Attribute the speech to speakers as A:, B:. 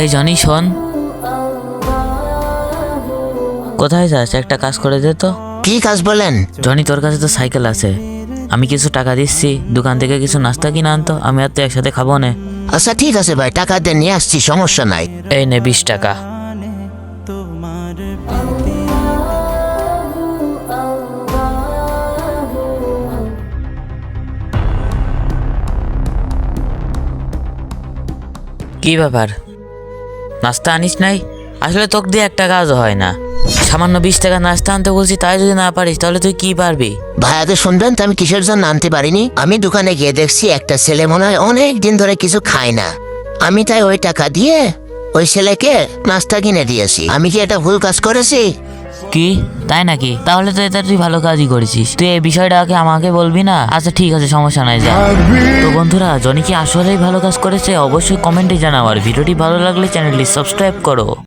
A: এই জনি শোন। কোথায় যাস? একটা কাজ করে দে তো।
B: কি কাজ বলেন?
A: জনি তোর কাছে তো সাইকেল আছে। আমি কিছু টাকা দিচ্ছি। দোকান থেকে কিছু নাস্তা কিনে আনতো। আমি আর তো একসাথে খাব না।
B: আচ্ছা ঠিক আছে ভাই টাকা দিয়ে নিয়ে আসছি সমস্যা নাই।
A: এই নে বিশ টাকা। কি ব্যাপার? নাস্তা আনিস নাই? আসলে তোক দিয়ে একটা কাজ হয় না। সামান্য বিশ টাকা নাস্তা আনতে বলছি, তাই যদি না পারিস, তাহলে তুই কি পারবি?
B: ভাইয়াতে শুনবেন, তো আমি কিসের জন্য আনতে পারিনি? আমি দোকানে গিয়ে দেখছি একটা ছেলে মনে হয় অনেক দিন ধরে কিছু খায় না। আমি তাই ওই টাকা দিয়ে ওই ছেলেকে নাস্তা কিনে দিয়েছি। আমি কি এটা ভুল কাজ করেছি?
A: কি? তাই নাকি? তাহলে তো এটা তুই ভালো কাজই করেছিস। তুই এই বিষয়টাকে আমাকে বলবি না? আচ্ছা ঠিক আছে, সমস্যা নাই, যা। তো বন্ধুরা, জনি কি আসলেই ভালো কাজ করেছে? অবশ্যই কমেন্টে জানাও, আর ভিডিওটি ভালো লাগলে চ্যানেলটি সাবস্ক্রাইব করো।